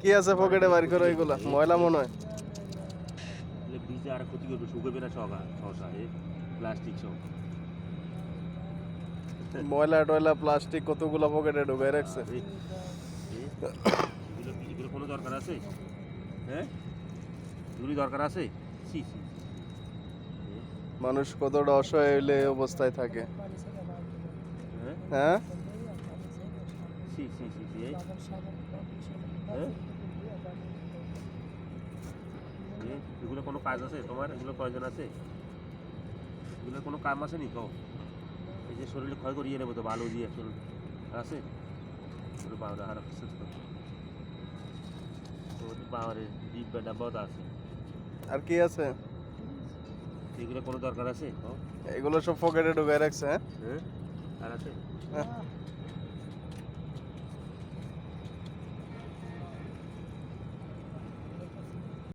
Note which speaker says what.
Speaker 1: কি আছে পকেটে? বাড়ি করো এগুলা ময়লা মনে হয়।
Speaker 2: ভিজে আর ক্ষতি করবে? শুকাবে না সগা শশা এ প্লাস্টিক সব
Speaker 1: ময়লা টয়লা প্লাস্টিক কতগুলো পকেটে ঢুকাই রাখছে?
Speaker 2: এগুলো কোনো দরকার আছে? হ্যাঁ এগুলি দরকার আছে? সি সি
Speaker 1: মানুষ কতটা অসহায় হইলে অবস্থায় থাকে।
Speaker 2: হ্যাঁ?
Speaker 1: হ্যাঁ?
Speaker 2: সি সি সি সি হ্যাঁ এ, এগুলো কোনো কাজ আছে? তোমার? এগুলো প্রয়োজন আছে? এগুলোর কোনো কাম আছে নি? তো এই যে শরীরে ক্ষয় করিয়ে নেব তো ভালো দিয়ে শরীর। আছে? বাবারে হারা সুস্থ ওর বাবারে ডিব্বা ডাব্বাও আছে।
Speaker 1: আর কি আছে?
Speaker 2: এগুলো কোনো দরকার আছে?
Speaker 1: এগুলো সব পকেটে ঢুকাই রাখছে হ্যাঁ?
Speaker 2: হ্যাঁ? আর আছে?
Speaker 1: হ্যাঁ।